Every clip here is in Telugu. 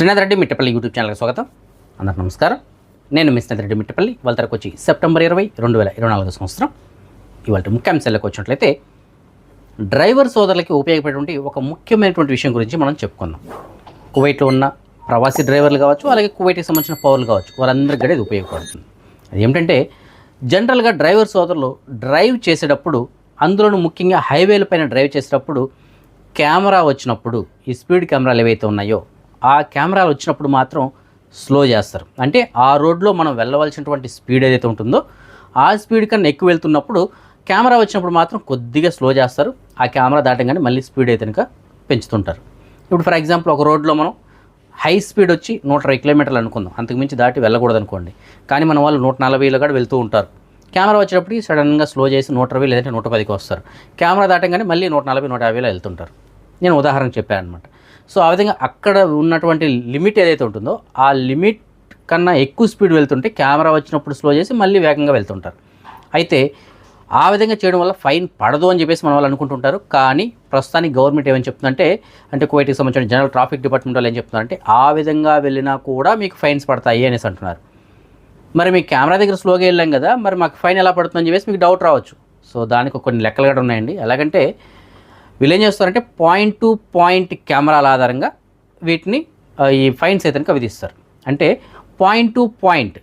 శ్రీనాథ్ రెడ్డి మిట్టపల్లి యూట్యూబ్ ఛానల్కి స్వాగతం. అందరు నమస్కారం. నేను మిస్ శ్రీనాథ్ రెడ్డి మిట్టపల్లి. వాళ్ళ తరకు వచ్చి సెప్టెంబర్ ఇరవై రెండు వేల ఇరవై నాలుగు సంవత్సరం. ఇవాళ ముఖ్యాంశాలకు వచ్చినట్లయితే డ్రైవర్ సోదరులకి ఉపయోగపడేటువంటి ఒక ముఖ్యమైనటువంటి విషయం గురించి మనం చెప్పుకుందాం. కువైట్లో ఉన్న ప్రవాసీ డ్రైవర్లు కావచ్చు అలాగే కువైట్కి సంబంధించిన పౌరులు కావచ్చు వారందరికీ కూడా ఇది ఉపయోగపడుతుంది. అది ఏమిటంటే జనరల్గా డ్రైవర్ సోదరులు డ్రైవ్ చేసేటప్పుడు అందులోనూ ముఖ్యంగా హైవేల పైన డ్రైవ్ చేసేటప్పుడు కెమెరా వచ్చినప్పుడు ఈ స్పీడ్ కెమెరాలు ఏవైతే ఉన్నాయో ఆ కెమెరాలు వచ్చినప్పుడు మాత్రం స్లో చేస్తారు. అంటే ఆ రోడ్లో మనం వెళ్ళవలసినటువంటి స్పీడ్ ఏదైతే ఉంటుందో ఆ స్పీడ్ కన్నా ఎక్కువ వెళ్తున్నప్పుడు కెమెరా వచ్చినప్పుడు మాత్రం కొద్దిగా స్లో చేస్తారు. ఆ కెమెరా దాటంగానే మళ్ళీ స్పీడ్ అయితే కనుక పెంచుతుంటారు. ఇప్పుడు ఫర్ ఎగ్జాంపుల్ ఒక రోడ్లో మనం హై స్పీడ్ వచ్చి నూట ఇరవై కిలోమీటర్లు అనుకుందాం. అంతకుమించి దాటి వెళ్ళకూడదు అనుకోండి కానీ మన వాళ్ళు నూట నలభైలో కూడా వెళ్తూ ఉంటారు. కెమెరా వచ్చేటప్పటికి సడన్గా స్లో చేసి నూట ఇరవై లేదంటే నూట పదికి వస్తారు. కెమెరా దాటంగానే మళ్ళీ నూట నలభై నూట యాభైలో వెళ్తుంటారు. నేను ఉదాహరణ చెప్పాను అనమాట సో ఆ విధంగా అక్కడ ఉన్నటువంటి లిమిట్ ఏదైతే ఉంటుందో ఆ లిమిట్ కన్నా ఎక్కువ స్పీడ్ వెళ్తుంటే కెమెరా వచ్చినప్పుడు స్లో చేసి మళ్ళీ వేగంగా వెళ్తుంటారు. అయితే ఆ విధంగా చేయడం వల్ల ఫైన్ పడదు అని చెప్పేసి మన వాళ్ళు అనుకుంటుంటారు. కానీ ప్రస్తుతానికి గవర్నమెంట్ ఏమని చెప్తుందంటే అంటే కువైట్కి సంబంధించిన జనరల్ ట్రాఫిక్ డిపార్ట్మెంట్ వాళ్ళు ఏం చెప్తున్నారంటే ఆ విధంగా వెళ్ళినా కూడా మీకు ఫైన్స్ పడతాయి అనేసి అంటున్నారు. మరి మీ కెమెరా దగ్గర స్లోగా వెళ్ళాం కదా మరి మాకు ఫైన్ ఎలా పడుతుందని చెప్పేసి మీకు డౌట్ రావచ్చు. సో దానికి కొన్ని లెక్కలు కూడా ఉన్నాయండి. ఎలాగంటే వీళ్ళు ఏం చేస్తారంటే పాయింట్ టు పాయింట్ కెమెరాల ఆధారంగా వీటిని ఈ ఫైన్స్ అయితే కనుక విధిస్తారు. అంటే పాయింట్ టు పాయింట్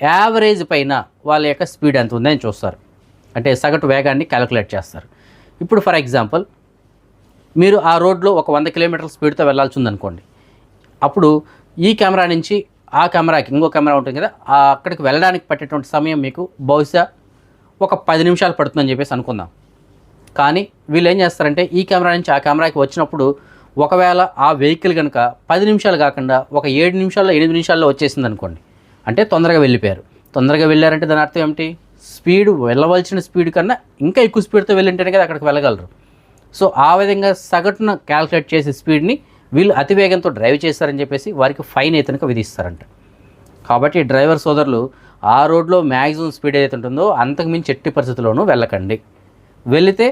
యావరేజ్ పైన వాళ్ళ యొక్క స్పీడ్ ఎంత ఉందని చూస్తారు. అంటే సగటు వేగాన్ని క్యాలిక్యులేట్ చేస్తారు. ఇప్పుడు ఫర్ ఎగ్జాంపుల్ మీరు ఆ రోడ్లో ఒక వంద కిలోమీటర్ల స్పీడ్తో వెళ్ళాల్సి ఉందనుకోండి. అప్పుడు ఈ కెమెరా నుంచి ఆ కెమెరాకి ఇంకో కెమెరా ఉంటుంది కదా ఆ అక్కడికి వెళ్ళడానికి పట్టేటువంటి సమయం మీకు బహుశా ఒక పది నిమిషాలు పడుతుందని చెప్పేసి అనుకుందాం. కానీ వీళ్ళు ఏం చేస్తారంటే ఈ కెమెరా నుంచి ఆ కెమెరాకి వచ్చినప్పుడు ఒకవేళ ఆ వెహికల్ కనుక పది నిమిషాలు కాకుండా ఒక ఏడు నిమిషాల్లో ఎనిమిది నిమిషాల్లో వచ్చేసింది అనుకోండి. అంటే తొందరగా వెళ్ళిపోయారు. తొందరగా వెళ్ళారంటే దాని అర్థం ఏమిటి? స్పీడ్ వెళ్ళవలసిన స్పీడ్ కన్నా ఇంకా ఎక్కువ స్పీడ్తో వెళ్ళింటేనే కదా అక్కడికి వెళ్ళగలరు. సో ఆ విధంగా సగటున క్యాల్కులేట్ చేసే స్పీడ్ని వీళ్ళు అతి వేగంతో డ్రైవ్ చేస్తారని చెప్పేసి వారికి ఫైన్ అయితే విధిస్తారంట. కాబట్టి డ్రైవర్ సోదరులు ఆ రోడ్లో మ్యాక్సిమం స్పీడ్ ఏదైతే ఉంటుందో అంతకుమించి ఎట్టి పరిస్థితుల్లోనూ వెళ్ళకండి. వెళితే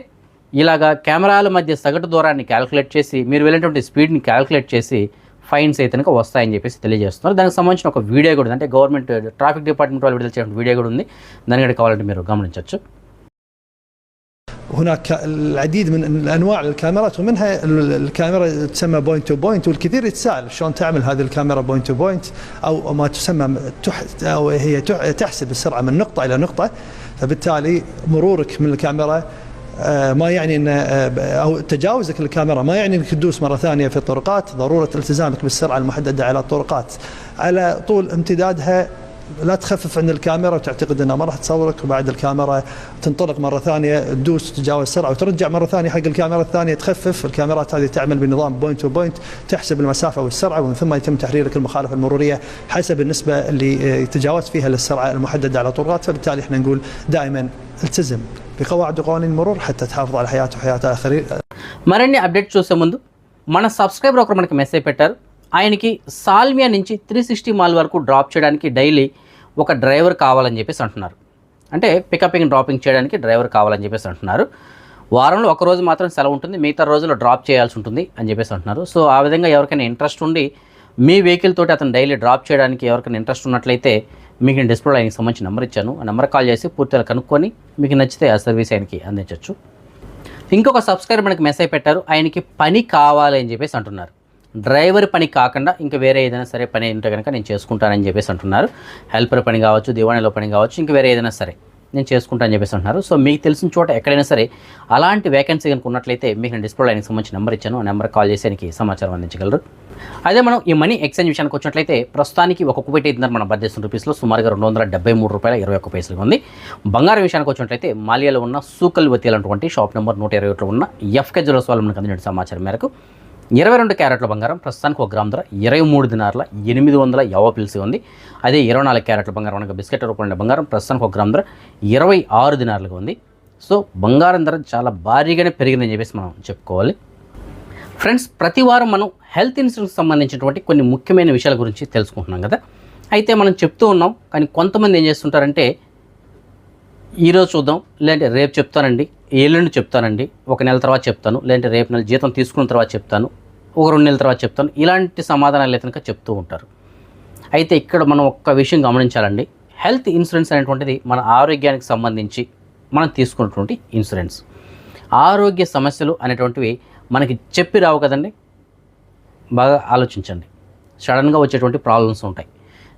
ఇలాగా కెమెరాల మధ్య సగటు దూరాన్ని క్యాలిక్యులేట్ చేసి మీరు వెళ్ళినటువంటి స్పీడ్ని క్యాలిక్యులేట్ చేసి ఫైన్స్ అయితే కనుక వస్తాయని చెప్పేసి తెలియజేస్తున్నారు దానికి సంబంధించిన ఒక వీడియో కూడా ఉంది అంటే గవర్నమెంట్ ట్రాఫిక్ డిపార్ట్మెంట్ వాళ్ళు విడుదల చేసిన వీడియో కూడా ఉంది దాన్ని కూడా కావాలంటే మీరు గమనించవచ్చు هناك العديد من انواع الكاميرات ومنها ال- الكاميرا تسمى بوينت تو بوينت والكثير يتساءل شلون تعمل هذه الكاميرا بوينت تو بوينت او ما تسمى تح او هي تح- تحسب السرعه من نقطه الى نقطه فبالتالي مرورك من الكاميرا آه، ما يعني إن آه، أو تجاوزك للكاميرا ما يعني إنك تدوس مرة ثانية في الطرقات ضرورة التزامك بالسرعة المحددة على الطرقات. على طول امتدادها لا تخفف عند الكاميرا وتعتقد انها ما راح تصورك وبعد الكاميرا تنطلق مره ثانيه تدوس تتجاوز السرعه وترجع مره ثانيه حق الكاميرا الثانيه تخفف الكاميرات هذه تعمل بنظام بوينت تو بوينت تحسب المسافه والسرعه ومن ثم يتم تحريرك المخالفه المروريه حسب النسبه اللي آه، تجاوزت فيها للسرعه المحدده على الطرقات فبالتالي احنا نقول دائما التزم بقواعد وقوانين المرور حتى تحافظ على حياه وحياه الاخرين మరిన్ని అప్డేట్ చూసే ముందు మన సబ్స్క్రైబర్ ఒకరు మనకి మెసేజ్ పెట్టారు ఆయనకి సాల్మియా నుంచి త్రీ సిక్స్టీ మాల్ వరకు డ్రాప్ చేయడానికి డైలీ ఒక డ్రైవర్ కావాలని చెప్పేసి అంటున్నారు. అంటే పికపింగ్ డ్రాపింగ్ చేయడానికి డ్రైవర్ కావాలని చెప్పేసి అంటున్నారు. వారంలో ఒక రోజు మాత్రం సెలవు ఉంటుంది మిగతా రోజుల్లో డ్రాప్ చేయాల్సి ఉంటుంది అని చెప్పేసి అంటున్నారు. సో ఆ విధంగా ఎవరికైనా ఇంట్రెస్ట్ ఉండి మీ వెహికల్ తోటి అతను డైలీ డ్రాప్ చేయడానికి ఎవరికైనా ఇంట్రెస్ట్ ఉన్నట్లయితే మీకు నేను డిస్ప్లే ఆయనకి సంబంధించి నెంబర్ ఇచ్చాను. ఆ నెంబర్ కాల్ చేసి పూర్తిగా కనుక్కొని మీకు నచ్చితే ఆ సర్వీస్ ఆయనకి అందించవచ్చు ఇంకొక సబ్స్క్రైబర్ మనకి మెసేజ్ పెట్టారు ఆయనకి పని కావాలి అని చెప్పేసి అంటున్నారు. డ్రైవర్ పని కాకుండా ఇంకా వేరే ఏదైనా సరే పని ఉంటే కనుక నేను చేసుకుంటానని చెప్పేసి అంటున్నారు. హెల్పర్ పని కావచ్చు దివాణిలో పని కావచ్చు ఇంకా వేరే ఏదైనా సరే నేను చేసుకుంటానని చెప్పేసి అంటున్నారు. సో మీకు తెలిసిన చోట ఎక్కడైనా సరే అలాంటి వేకెన్సీ కనుక ఉన్నట్లయితే మీకు నేను డిస్ప్లే ఆయనకి సంబంధించి నెంబర్ ఇచ్చాను. ఆ నెంబర్ కాల్ చేసి ఆయనకి సమాచారం అందించగలరు. అదే మనం ఈ మనీ ఎక్స్చేంజ్ విషయానికి వచ్చినట్లయితే ప్రస్తుతానికి ఒక కువైట్ ఐదున్నర మన భారతదేశం రూపీస్లో. సుమారుగా రెండు వందల డెబ్బై మూడు రూపాయల ఇరవై ఒక్క పైసలుగా ఉంది. బంగారం విషయానికి వచ్చినట్లయితే మాలియాలో ఉన్న సూకల్ వతి అనేటువంటి షాప్ నెంబర్ నూట ఇరవై ఒకటిలో ఉన్న ఎఫ్కే జ్యువెల్స్ వాళ్ళు మనకు అందించిన సమాచారం మేరకు ఇరవై రెండు క్యారెట్ల బంగారం ప్రస్తుతానికి ఒక గ్రామ్ ధర ఇరవై మూడు దినార్ల ఎనిమిది వందల యావ పిలిసి ఉంది. అదే ఇరవై నాలుగు క్యారెట్ల బంగారం అనగా బిస్కెట్ రూపంలో బంగారం ప్రస్తుతానికి ఒక గ్రామ్ ధర ఇరవై ఆరు దినార్లుగా ఉంది. సో బంగారం ధర చాలా భారీగానే పెరిగిందని చెప్పేసి మనం చెప్పుకోవాలి. ఫ్రెండ్స్ ప్రతి వారం మనం హెల్త్ ఇన్సూరెన్స్ సంబంధించినటువంటి కొన్ని ముఖ్యమైన విషయాల గురించి తెలుసుకుంటున్నాం కదా. అయితే మనం చెప్తూ ఉన్నాం కానీ కొంతమంది ఏం చేస్తుంటారంటే ఈరోజు చూద్దాం. లేదంటే రేపు చెప్తానండి. ఎల్లుండి చెప్తానండి. ఒక నెల తర్వాత చెప్తాను. లేదంటే రేపు నెల జీతం తీసుకున్న తర్వాత చెప్తాను. ఒక రెండు నెలల తర్వాత చెప్తాను. ఇలాంటి సమాధానాలు అయితే చెప్తూ ఉంటారు. అయితే ఇక్కడ మనం ఒక్క విషయం గమనించాలండి. హెల్త్ ఇన్సూరెన్స్ అనేటువంటిది మన ఆరోగ్యానికి సంబంధించి మనం తీసుకున్నటువంటి ఇన్సూరెన్స్. ఆరోగ్య సమస్యలు అనేటువంటివి మనకి చెప్పి రావు కదండి. బాగా ఆలోచించండి. సడన్గా వచ్చేటువంటి ప్రాబ్లమ్స్ ఉంటాయి.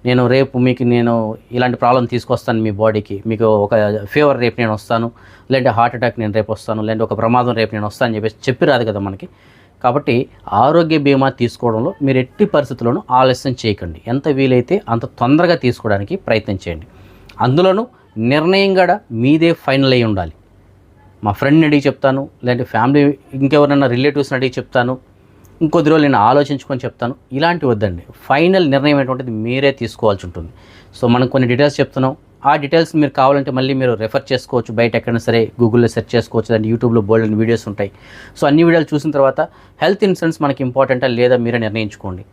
నేను రేపు మీకు నేను ఇలాంటి ప్రాబ్లం తీసుకొస్తాను మీ బాడీకి. మీకు ఒక ఫీవర్ రేపు నేను వస్తాను లేదంటే హార్ట్ అటాక్ నేను రేపు వస్తాను లేదంటే ఒక ప్రమాదం రేపు నేను వస్తాను అని చెప్పేసి చెప్పి రాదు కదా మనకి. కాబట్టి ఆరోగ్య బీమా తీసుకోవడంలో మీరు ఎట్టి పరిస్థితుల్లోనూ ఆలస్యం చేయకండి. ఎంత వీలైతే అంత తొందరగా తీసుకోవడానికి ప్రయత్నం చేయండి. అందులోనూ నిర్ణయం కూడా మీదే ఫైనల్ అయి ఉండాలి. మా ఫ్రెండ్ని అడిగి చెప్తాను లేదంటే ఫ్యామిలీ ఇంకెవరైనా రిలేటివ్స్ని అడిగి చెప్తాను ఇంకొద్ది రోజులు నేను ఆలోచించుకొని చెప్తాను. ఇలాంటి వద్దండి. ఫైనల్ నిర్ణయం ఏంటంటే మీరే తీసుకోవాల్సి ఉంటుంది. సో మనం కొన్ని డీటెయిల్స్ చెప్తున్నాం. ఆ డీటెయిల్స్ మీరు కావాలంటే మళ్ళీ మీరు రెఫర్ చేసుకోవచ్చు. బయట ఎక్కడైనా సరే గూగుల్లో సెర్చ్ చేసుకోవచ్చు. లేదంటే యూట్యూబ్లో బోల్డ్ వీడియోస్ ఉంటాయి. సో అన్ని వీడియోలు చూసిన తర్వాత హెల్త్ ఇన్సూరెన్స్ మనకి ఇంపార్టెంటా లేదా మీరే నిర్ణయించుకోండి.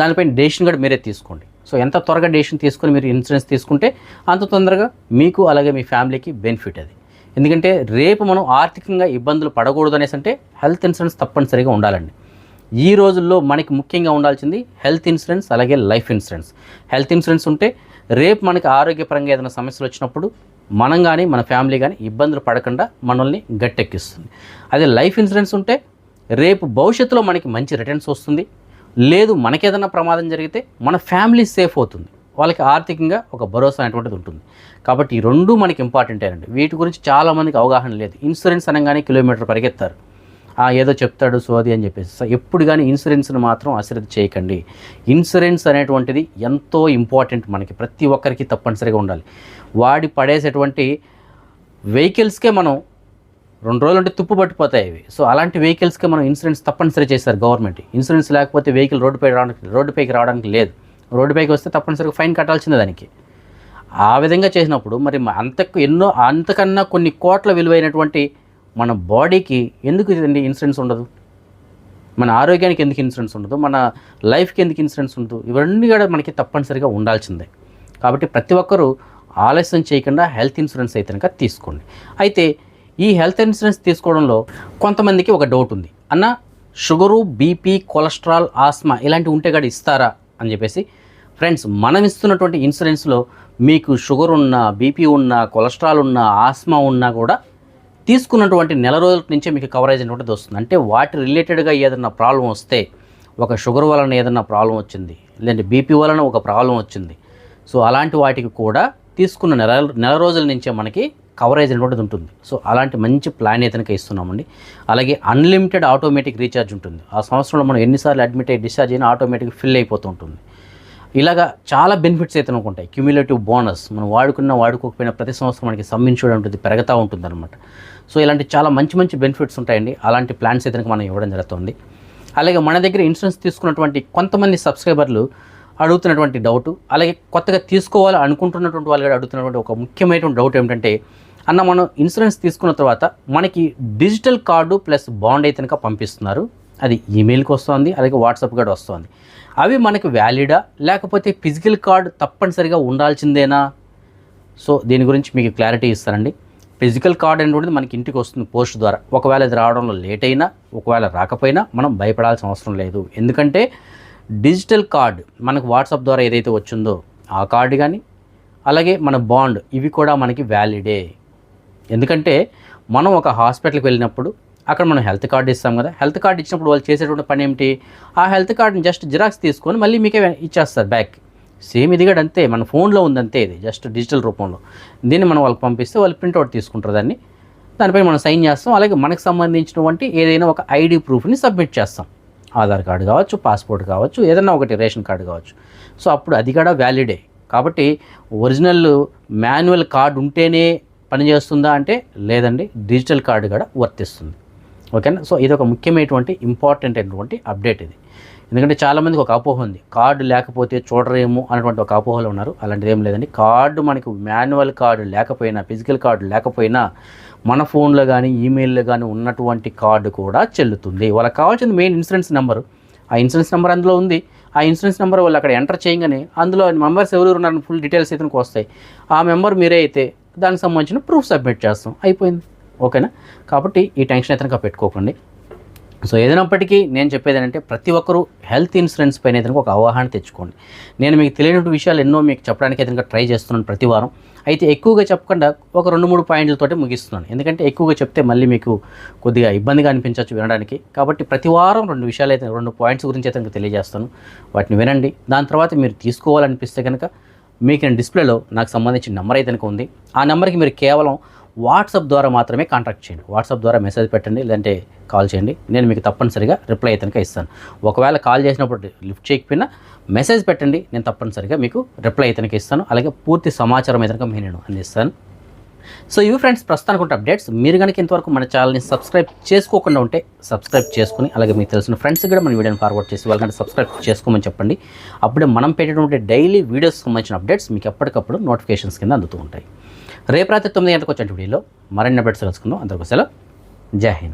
దానిపైన డెసిషన్ కూడా మీరే తీసుకోండి. సో ఎంత త్వరగా డెసిషన్ తీసుకొని మీరు ఇన్సూరెన్స్ తీసుకుంటే అంత తొందరగా మీకు అలాగే మీ ఫ్యామిలీకి బెనిఫిట్ అది. ఎందుకంటే రేపు మనం ఆర్థికంగా ఇబ్బందులు పడకూడదు అనేసి అంటే హెల్త్ ఇన్సూరెన్స్ తప్పనిసరిగా ఉండాలండి. ఈ రోజుల్లో మనకి ముఖ్యంగా ఉండాల్సింది హెల్త్ ఇన్సూరెన్స్ అలాగే లైఫ్ ఇన్సూరెన్స్. హెల్త్ ఇన్సూరెన్స్ ఉంటే రేపు మనకి ఆరోగ్యపరంగా ఏదైనా సమస్యలు వచ్చినప్పుడు మనం కానీ మన ఫ్యామిలీ కానీ ఇబ్బందులు పడకుండా మనల్ని గట్టెక్కిస్తుంది. అదే లైఫ్ ఇన్సూరెన్స్ ఉంటే రేపు భవిష్యత్తులో మనకి మంచి రిటర్న్స్ వస్తుంది. లేదు మనకేదైనా ప్రమాదం జరిగితే మన ఫ్యామిలీ సేఫ్ అవుతుంది. వాళ్ళకి ఆర్థికంగా ఒక భరోసా అనేటువంటిది ఉంటుంది. కాబట్టి ఈ రెండు మనకి ఇంపార్టెంట్ ఇంపార్టెంటేనండి వీటి గురించి చాలామందికి అవగాహన లేదు. ఇన్సూరెన్స్ అనగానే కిలోమీటర్ పరిగెత్తారు. ఏదో చెప్తాడు సోది అని చెప్పేసి. సో ఎప్పుడు కానీ ఇన్సూరెన్స్ని మాత్రం అశ్రద్ధ చేయకండి. ఇన్సూరెన్స్ అనేటువంటిది ఎంతో ఇంపార్టెంట్ మనకి. ప్రతి ఒక్కరికి తప్పనిసరిగా ఉండాలి. వాడి పడేసేటువంటి వెహికల్స్కే మనం రెండు రోజులు అంటే తుప్పు పట్టిపోతాయి అవి. సో అలాంటి వెహికల్స్కే మనం ఇన్సూరెన్స్ తప్పనిసరి చేశారు గవర్నమెంట్. ఇన్సూరెన్స్ లేకపోతే వెహికల్ రోడ్డుపై రావడానికి రోడ్డుపైకి రావడానికి లేదు. రోడ్డుపైకి వస్తే తప్పనిసరిగా ఫైన్ కట్టాల్సిందే దానికి. ఆ విధంగా చేసినప్పుడు మరి అంతకు ఎన్నో అంతకన్నా కొన్ని కోట్ల విలువైనటువంటి మన బాడీకి ఎందుకు ఇదండి ఇన్సూరెన్స్ ఉండదు? మన ఆరోగ్యానికి ఎందుకు ఇన్సూరెన్స్ ఉండదు? మన లైఫ్కి ఎందుకు ఇన్సూరెన్స్ ఉండదు? ఇవన్నీ కూడా మనకి తప్పనిసరిగా ఉండాల్సిందే. కాబట్టి ప్రతి ఒక్కరూ ఆలస్యం చేయకుండా హెల్త్ ఇన్సూరెన్స్ అయితే కనుక తీసుకోండి. అయితే ఈ హెల్త్ ఇన్సూరెన్స్ తీసుకోవడంలో కొంతమందికి ఒక డౌట్ ఉంది. అన్న షుగరు బీపీ కొలెస్ట్రాల్ ఆస్మా ఇలాంటివి ఉంటే కూడా ఇస్తారా అని చెప్పేసి ఫ్రెండ్స్ మనం ఇస్తున్నటువంటి ఇన్సూరెన్స్లో మీకు షుగర్ ఉన్నా బీపీ ఉన్నా కొలెస్ట్రాల్ ఉన్నా ఆస్మా ఉన్నా కూడా తీసుకున్నటువంటి నెల రోజుల నుంచే మీకు కవరేజ్ అనేటువంటిది వస్తుంది. అంటే వాటి రిలేటెడ్గా ఏదైనా ప్రాబ్లం వస్తే ఒక షుగర్ వలన ఏదైనా ప్రాబ్లం వచ్చింది లేదంటే బీపీ వలన ఒక ప్రాబ్లం వచ్చింది. సో అలాంటి వాటికి కూడా తీసుకున్న నెల నెల రోజుల నుంచే మనకి కవరేజ్ అనేటువంటిది ఉంటుంది. సో అలాంటి మంచి ప్లాన్ ఏదైనా ఇస్తున్నామండి. అలాగే అన్లిమిటెడ్ ఆటోమేటిక్ రీఛార్జ్ ఉంటుంది. ఆ సంవత్సరంలో మనం ఎన్నిసార్లు అడ్మిట్ అయ్యి డిశ్చార్జ్ అయినా ఆటోమేటిక్ ఫిల్ అయిపోతూ ఉంటుంది. ఇలాగా చాలా బెనిఫిట్స్ అయితే ఉంటాయి. క్యూములేటివ్ బోనస్ మనం వాడుకున్న వాడుకోకపోయినా ప్రతి సంవత్సరం మనకి సమ్ ఉంటుంది పెరుగుతూ ఉంటుంది అనమాట సో ఇలాంటి చాలా మంచి మంచి బెనిఫిట్స్ ఉంటాయండి. అలాంటి ప్లాన్స్ అయితే మనం ఇవ్వడం జరుగుతుంది. అలాగే మన దగ్గర ఇన్సూరెన్స్ తీసుకున్నటువంటి కొంతమంది సబ్స్క్రైబర్లు అడుగుతున్నటువంటి డౌట్ అలాగే కొత్తగా తీసుకోవాలి అనుకుంటున్నటువంటి వాళ్ళు కూడా అడుగుతున్నటువంటి ఒక ముఖ్యమైనటువంటి డౌట్ ఏమిటంటే అన్న మనం ఇన్సూరెన్స్ తీసుకున్న తర్వాత మనకి డిజిటల్ కార్డు ప్లస్ బాండ్ అయితే కనుక పంపిస్తున్నారు. అది ఈమెయిల్కి వస్తుంది అలాగే వాట్సాప్ కూడా వస్తుంది. అవి మనకి వ్యాలిడా లేకపోతే ఫిజికల్ కార్డు తప్పనిసరిగా ఉండాల్సిందేనా? సో దీని గురించి మీకు క్లారిటీ ఇస్తానండి. ఫిజికల్ కార్డ్ అనేటువంటిది మనకి ఇంటికి వస్తుంది పోస్ట్ ద్వారా. ఒకవేళ ఇది రావడంలో లేట్ అయినా ఒకవేళ రాకపోయినా మనం భయపడాల్సిన అవసరం లేదు. ఎందుకంటే డిజిటల్ కార్డ్ మనకు వాట్సాప్ ద్వారా ఏదైతే వచ్చిందో ఆ కార్డు కానీ అలాగే మన బాండ్ ఇవి కూడా మనకి వ్యాలిడే. ఎందుకంటే మనం ఒక హాస్పిటల్కి వెళ్ళినప్పుడు అక్కడ మనం హెల్త్ కార్డు ఇస్తాం కదా. హెల్త్ కార్డు ఇచ్చినప్పుడు వాళ్ళు చేసేటువంటి పని ఏమిటి? ఆ హెల్త్ కార్డుని జస్ట్ జిరాక్స్ తీసుకొని మళ్ళీ మీకే ఇచ్చేస్తారు బ్యాక్. సేమ్ ఇది కూడా అంతే మన ఫోన్లో ఉందంతే ఇది జస్ట్ డిజిటల్ రూపంలో. దీన్ని మనం వాళ్ళకి పంపిస్తే వాళ్ళు ప్రింట్అవుట్ తీసుకుంటారు దాన్ని. దానిపై మనం సైన్ చేస్తాం అలాగే మనకు సంబంధించినటువంటి ఏదైనా ఒక ఐడి ప్రూఫ్ని సబ్మిట్ చేస్తాం. ఆధార్ కార్డు కావచ్చు పాస్పోర్ట్ కావచ్చు ఏదైనా ఒకటి రేషన్ కార్డు కావచ్చు. సో అప్పుడు అది కూడా వ్యాలిడే కాబట్టి ఒరిజినల్ మాన్యువల్ కార్డు ఉంటేనే పనిచేస్తుందా అంటే లేదండి డిజిటల్ కార్డు కూడా వర్తిస్తుంది. ఓకేనా? సో ఇది ఒక ముఖ్యమైనటువంటి ఇంపార్టెంట్ అయినటువంటి అప్డేట్ ఇది. ఎందుకంటే చాలామందికి ఒక అపోహ ఉంది. కార్డు లేకపోతే చూడరేమో అనేటువంటి ఒక అపోహలు ఉన్నారు. అలాంటిది ఏం లేదండి. కార్డు మనకి మాన్యువల్ కార్డు లేకపోయినా ఫిజికల్ కార్డు లేకపోయినా మన ఫోన్లో కానీ ఈమెయిల్లో కానీ ఉన్నటువంటి కార్డు కూడా చెల్లుతుంది. వాళ్ళకి కావాల్సింది మెయిన్ ఇన్సూరెన్స్ నెంబర్. ఆ ఇన్సూరెన్స్ నెంబర్ అందులో ఉంది. ఆ ఇన్సూరెన్స్ నెంబర్ వాళ్ళు అక్కడ ఎంటర్ చేయగానే అందులో మెంబర్స్ ఎవరు ఉన్నారని ఫుల్ డీటెయిల్స్ అయితే వస్తాయి. ఆ మెంబర్ మీరే అయితే దానికి సంబంధించిన ప్రూఫ్ సబ్మిట్ చేస్తాం. అయిపోయింది. ఓకేనా? కాబట్టి ఈ టెన్షన్ అయితే పెట్టుకోకండి. సో ఏదైనప్పటికీ నేను చెప్పేది ఏంటంటే ప్రతి ఒక్కరూ హెల్త్ ఇన్సూరెన్స్ పైన ఏదైనా ఒక అవగాహన తెచ్చుకోండి. నేను మీకు తెలియని విషయాలు ఎన్నో మీకు చెప్పడానికి ఏదైనా ట్రై చేస్తున్నాను ప్రతి వారం. అయితే ఎక్కువగా చెప్పకుండా ఒక రెండు మూడు పాయింట్లతోటి ముగిస్తున్నాను. ఎందుకంటే ఎక్కువగా చెప్తే మళ్ళీ మీకు కొద్దిగా ఇబ్బందిగా అనిపించవచ్చు వినడానికి. కాబట్టి ప్రతి వారం రెండు విషయాలు అయితే రెండు పాయింట్స్ గురించి అయితే మీకు తెలియజేస్తాను. వాటిని వినండి. దాని తర్వాత మీరు తీసుకోవాలనిపిస్తే కనుక మీకు నేను డిస్ప్లేలో నాకు సంబంధించిన నెంబర్ అయితే కనుక ఉంది. ఆ నెంబర్కి మీరు కేవలం వాట్సాప్ ద్వారా మాత్రమే కాంటాక్ట్ చేయండి. వాట్సాప్ ద్వారా మెసేజ్ పెట్టండి లేదంటే కాల్ చేయండి. నేను మీకు తప్పనిసరిగా రిప్లై అయితే ఇస్తాను. ఒకవేళ కాల్ చేసినప్పుడు లిఫ్ట్ చేయకపోయినా మెసేజ్ పెట్టండి నేను తప్పనిసరిగా మీకు రిప్లై అయితే ఇస్తాను. అలాగే పూర్తి సమాచారం అయితే మీ నేను అందిస్తాను. సో ఇవి ఫ్రెండ్స్ ప్రస్తుతానికి ఉంటే అప్డేట్స్. మీరు కనుక ఇంతవరకు మన ఛానల్ని సబ్స్క్రైబ్ చేసుకోకుండా ఉంటే సబ్స్క్రైబ్ చేసుకుని అలాగే మీకు తెలిసిన ఫ్రెండ్స్ కూడా మన వీడియోని ఫార్వర్డ్ చేసి వాళ్ళకంటే సబ్స్క్రైబ్ చేసుకోమని చెప్పండి. అప్పుడే మనం పెట్టేటువంటి డైలీ వీడియోస్ సంబంధించిన అప్డేట్స్ మీకు ఎప్పటికప్పుడు నోటిఫికేషన్స్ కింద అందుతూ ఉంటాయి. రేపు రాత్రి తొమ్మిది గంటలకు వచ్చే వీడియోలో మరిన్ని అప్డేట్స్ తెలుసుకుందాం. అందరికీ సెలవు. జై హింద్.